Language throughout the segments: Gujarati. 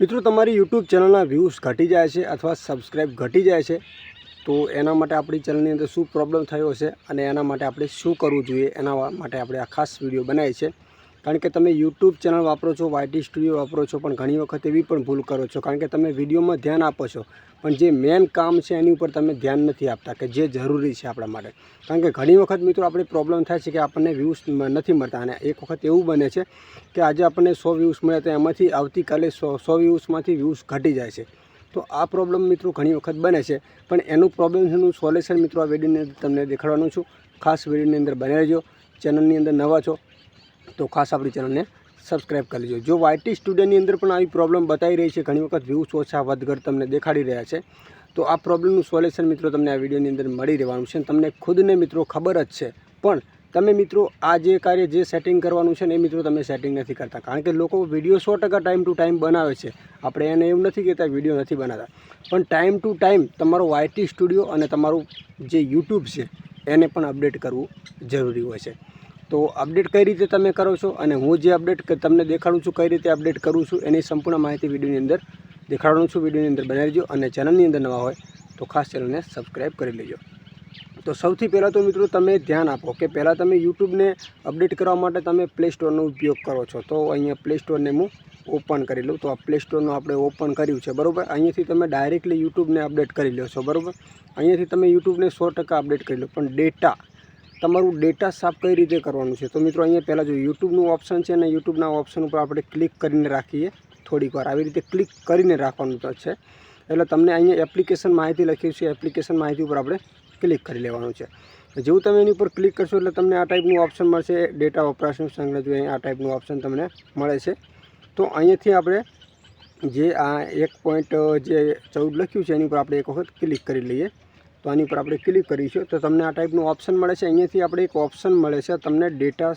મિત્રો, તમારી યુટ્યુબ ચેનલના વ્યૂઝ ઘટી જાય છે અથવા સબસ્ક્રાઈબ ઘટી જાય છે, તો એના માટે આપણી ચેનલની અંદર શું પ્રોબ્લેમ થયો છે અને એના માટે આપણે શું કરવું જોઈએ, એના માટે આપણે આ ખાસ વીડિયો બનાવી છે કારણ કે તમે યુટ્યુબ ચેનલ વાપરો છો વાયટી સ્ટુડિયો વાપરો છો, પણ ઘણી વખત એવી પણ ભૂલ કરો છો. કારણ કે તમે વિડીયોમાં ધ્યાન આપો છો, પણ જે મેન કામ છે એની ઉપર તમે ધ્યાન નથી આપતા કે જે જરૂરી છે આપણા માટે. કારણ કે ઘણી વખત મિત્રો આપણે પ્રોબ્લેમ થાય છે કે આપણને વ્યૂઝ નથી મળતા અને એક વખત એવું બને છે કે આજે આપણને સો વ્યૂઝ મળે તો એમાંથી આવતીકાલે સો સો વ્યૂઝમાંથી વ્યૂઝ ઘટી જાય છે. તો આ પ્રોબ્લેમ મિત્રો ઘણી વખત બને છે, પણ એનું પ્રોબ્લેમનું સોલ્યુશન મિત્રો આ વિડીયોની અંદર તમને દેખાડવાનું છું. ખાસ વિડીયોની અંદર બને રહેજો. ચેનલની અંદર નવા છો તો ખાસ આપણી ચેનલને સબસ્ક્રાઈબ કરી લેજો. જો વાયટી સ્ટુડિયોની અંદર પણ આવી પ્રોબ્લેમ બતાવી રહી છે, ઘણી વખત વ્યૂઝ ઓછા વધઘર તમને દેખાડી રહ્યા છે, તો આ પ્રોબ્લેમનું સોલ્યુશન મિત્રો તમને આ વિડીયોની અંદર મળી રહેવાનું છે તમને ખુદને મિત્રો ખબર જ છે. પણ તમે મિત્રો આ જે કાર્ય જે સેટિંગ કરવાનું છે ને એ મિત્રો તમે સેટિંગ નથી કરતા. કારણ કે લોકો વીડિયો સો ટકા ટાઈમ ટુ ટાઈમ બનાવે છે. આપણે એને એવું નથી કહેતા વીડિયો નથી બનાવતા. પણ ટાઈમ ટુ ટાઈમ તમારો વાયટી સ્ટુડિયો અને તમારું જે યુટ્યુબ છે, એને પણ અપડેટ કરવું જરૂરી હોય છે. તો અપડેટ કઈ રીતે તમે કરો છો અને હું જે અપડેટ તમને દેખાડું છું કઈ રીતે અપડેટ કરું છું એની સંપૂર્ણ માહિતી વિડીયોની અંદર દેખાડવાનું છું. વિડીયોની અંદર બનાવી દેજો અને ચેનલની અંદર નવા હોય તો ખાસ ચેનલને સબસ્ક્રાઈબ કરી લેજો. તો સૌથી પહેલાં તો મિત્રો તમે ધ્યાન આપો કે પહેલાં તમે યુટ્યુબને અપડેટ કરવા માટે તમે પ્લે સ્ટોરનો ઉપયોગ કરો છો. તો અહીંયા પ્લે સ્ટોરને હું ઓપન કરી લઉં. તો આ પ્લે સ્ટોરનું આપણે ઓપન કર્યું છે, બરાબર? અહીંયાથી તમે ડાયરેક્ટલી યુટ્યુબને અપડેટ કરી લો છો, બરાબર? અહીંયાથી તમે યુટ્યુબને સો ટકા અપડેટ કરી લો પણ ડેટા તમારું ડેટા સાફ કઈ રીતે કરવાનું છે? તો મિત્રો અહીંયા પહેલાં જો યુટ્યુબનું ઓપ્શન છે ને યુટ્યુબના ઓપ્શન ઉપર આપણે ક્લિક કરીને રાખીએ થોડીક વાર. આવી રીતે ક્લિક કરીને રાખવાનું છે. એટલે તમને અહીંયા એપ્લિકેશન માહિતી લખી છે. એપ્લિકેશન માહિતી ઉપર આપણે ક્લિક કરી લેવાનું છે. જેવું તમે એની ઉપર ક્લિક કરશો એટલે તમને આ ટાઈપનું ઓપ્શન મળશે. ડેટા વપરાશનું સંગ્રહ જોઈએ. આ ટાઈપનું ઓપ્શન તમને મળે છે. તો અહીંયાથી આપણે જે આ એક પોઈન્ટ જે ચૌદ લખ્યું છે, એની ઉપર આપણે એક વખત ક્લિક કરી લઈએ. તો આની ઉપર આપણે ક્લિક કરીશું. તો તમને આ ટાઈપનું ઓપ્શન મળે છે. અહીંયાથી આપણે એક ઓપ્શન મળે છે. તમને ડેટા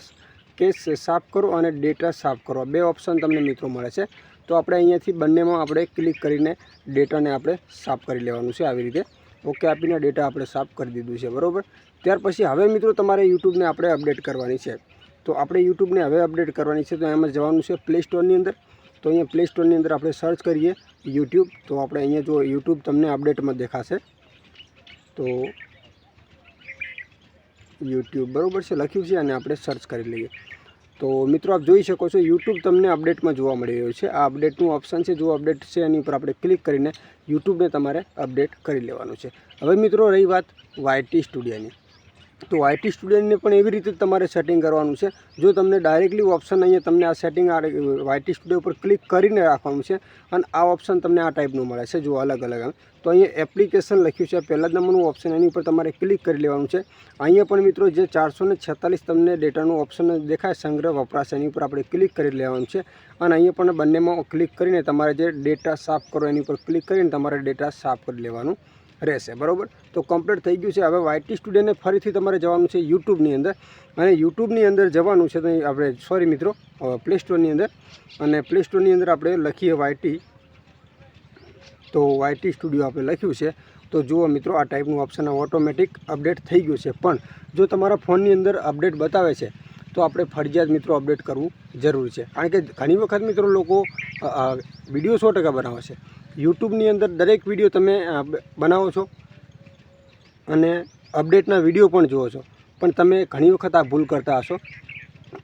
કેસ સાફ કરો અને ડેટા સાફ કરો. બે ઓપ્શન તમને મિત્રો મળે છે. તો આપણે અહીંયાથી બંનેમાં આપણે ક્લિક કરીને ડેટાને આપણે સાફ કરી લેવાનું છે આવી રીતે. ઓકે આપીને ડેટા આપણે સાફ કરી દીધું છે. બરાબર? ત્યાર પછી હવે મિત્રો તમારે યુટ્યુબને આપણે અપડેટ કરવાની છે. તો આપણે યુટ્યુબને હવે અપડેટ કરવાની છે. તો એમાં જવાનું છે પ્લે સ્ટોરની અંદર. તો અહીંયા પ્લે સ્ટોરની અંદર આપણે સર્ચ કરીએ યુટ્યુબ તો આપણે અહીંયા જો યુટ્યુબ તમને અપડેટમાં દેખાશે. તો યુટ્યુબ બરાબર છે, લખ્યું છે અને આપણે સર્ચ કરી લઈએ. તો મિત્રો આપ જોઈ શકો છો યુટ્યુબ તમને અપડેટમાં જોવા મળી રહ્યું છે. આ અપડેટનું ઓપ્શન છે, જો અપડેટ છે એની ઉપર આપણે ક્લિક કરીને યુટ્યુબને તમારે અપડેટ કરી લેવાનું છે. હવે મિત્રો રહી વાત વાયટી સ્ટુડિયોની તો વાયટી સ્ટુડન્ટને પણ એવી રીતે તમારે સેટિંગ કરવાનું છે. જો તમને ડાયરેક્ટલી ઓપ્શન અહીંયા તમને આ સેટિંગ આ વાયટી સ્ટુડિયો ઉપર ક્લિક કરીને રાખવાનું છે અને આ ઓપ્શન તમને આ ટાઈપનું મળે છે જો અલગ અલગ તો અહીંયા એપ્લિકેશન લખ્યું છે પહેલા જ નંબરનું ઓપ્શન એની ઉપર તમારે ક્લિક કરી લેવાનું છે. અહીંયા પણ મિત્રો જે ચારસો ને તમને ડેટાનું ઓપ્શન દેખાય, સંગ્રહ વપરાશ એની ઉપર આપણે ક્લિક કરી લેવાનું છે. અને અહીંયા પણ બંનેમાં ક્લિક કરીને તમારે જે ડેટા સાફ કરો એની ઉપર ક્લિક કરીને તમારે ડેટા સાફ કરી લેવાનું. રહેશે, બરાબર? તો કમ્પ્લીટ થઈ ગયું છે. હવે વાયટી સ્ટુડિયોને ફરીથી તમારે જવાનું છે યુટ્યુબની અંદર. અને યુટ્યુબની અંદર જવાનું છે તો આપણે સોરી મિત્રો પ્લે સ્ટોરની અંદર. અને પ્લે સ્ટોરની અંદર આપણે લખીએ વાયટી તો વાયટી સ્ટુડિયો આપણે લખ્યું છે. તો જુઓ મિત્રો, આ ટાઈપનું ઓપ્શન ઓટોમેટિક અપડેટ થઈ ગયું છે. પણ જો તમારા ફોનની અંદર અપડેટ બતાવે છે, તો આપણે ફરજિયાત મિત્રો અપડેટ કરવું જરૂરી છે. કારણ કે ઘણી વખત મિત્રો લોકો વીડિયો સો ટકા બનાવે છે. યુટ્યુબની અંદર દરેક વીડિયો તમે બનાવો છો અને અપડેટના વીડિયો પણ જુઓ છો. પણ તમે ઘણી વખત આ ભૂલ કરતા હશો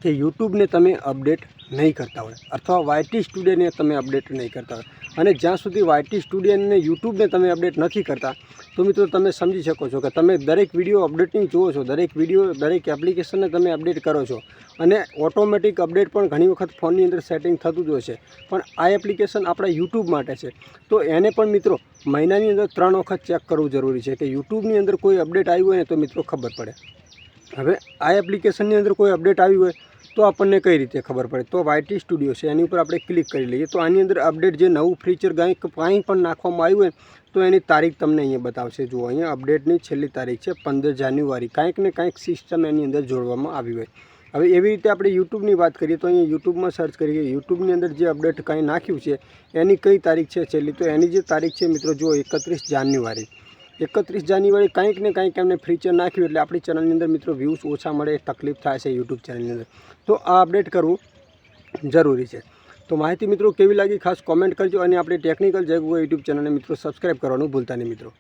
કે યુટ્યુબને તમે અપડેટ નહીં કરતા હોય. અથવા વાયટી સ્ટુડિયોને તમે અપડેટ નહીં કરતા હોય. અને જ્યાં સુધી વાયટી સ્ટુડિયોને યુટ્યુબને તમે અપડેટ નથી કરતા, તો મિત્રો તમે સમજી શકો છો કે તમે દરેક વીડિયો અપડેટિંગ જુઓ છો, દરેક વીડિયો, દરેક એપ્લિકેશનને તમે અપડેટ કરો છો. અને ઓટોમેટિક અપડેટ પણ ઘણી વખત ફોનની અંદર સેટિંગ થતું જ હોય છે. પણ આ એપ્લિકેશન આપણા યુટ્યુબ માટે છે. તો એને પણ મિત્રો મહિનાની અંદર ત્રણ વખત ચેક કરવું જરૂરી છે કે યુટ્યુબની અંદર કોઈ અપડેટ આવ્યું હોય ને તો મિત્રો ખબર પડે. હવે આ એપ્લિકેશનની અંદર કોઈ અપડેટ આવી હોય તો આપણને કઈ રીતે ખબર પડે? તો વાયટી સ્ટુડિયો છે, એની ઉપર આપણે ક્લિક કરી લઈએ. તો આની અંદર અપડેટ જે નવું ફીચર કંઈક કાંઈ પણ નાખવામાં આવ્યું હોય, તો એની તારીખ તમને અહીંયા બતાવશે. જુઓ, અહીંયા અપડેટની છેલ્લી તારીખ છે, પંદર જાન્યુઆરી. કાંઈક ને કાંઈક સિસ્ટમ એની અંદર જોડવામાં આવી હોય. હવે એવી રીતે આપણે યુટ્યુબની વાત કરીએ, તો અહીંયા યુટ્યુબમાં સર્ચ કરીએ, યુટ્યુબની અંદર જે અપડેટ કાંઈ નાખ્યું છે, એની કઈ તારીખ છે છેલ્લી? તો એની જે તારીખ છે, મિત્રો, જુઓ, એકત્રીસ જાન્યુઆરી. એકત્રીસ જાન્યુઆરી કંઈક ને કંઈક એમને ફીચર નાખ્યું એટલે આપણી ચેનલની અંદર મિત્રો વ્યૂઝ ઓછા મળે, તકલીફ થાય છે યુટ્યુબ ચેનલની અંદર. તો આ અપડેટ કરવું જરૂરી છે. તો માહિતી મિત્રો કેવી લાગી ખાસ કોમેન્ટ કરજો અને આપણી ટેકનિકલ જગવો યુટ્યુબ ચેનલને મિત્રો સબસ્ક્રાઈબ કરવાનું ભૂલતા નહીં મિત્રો.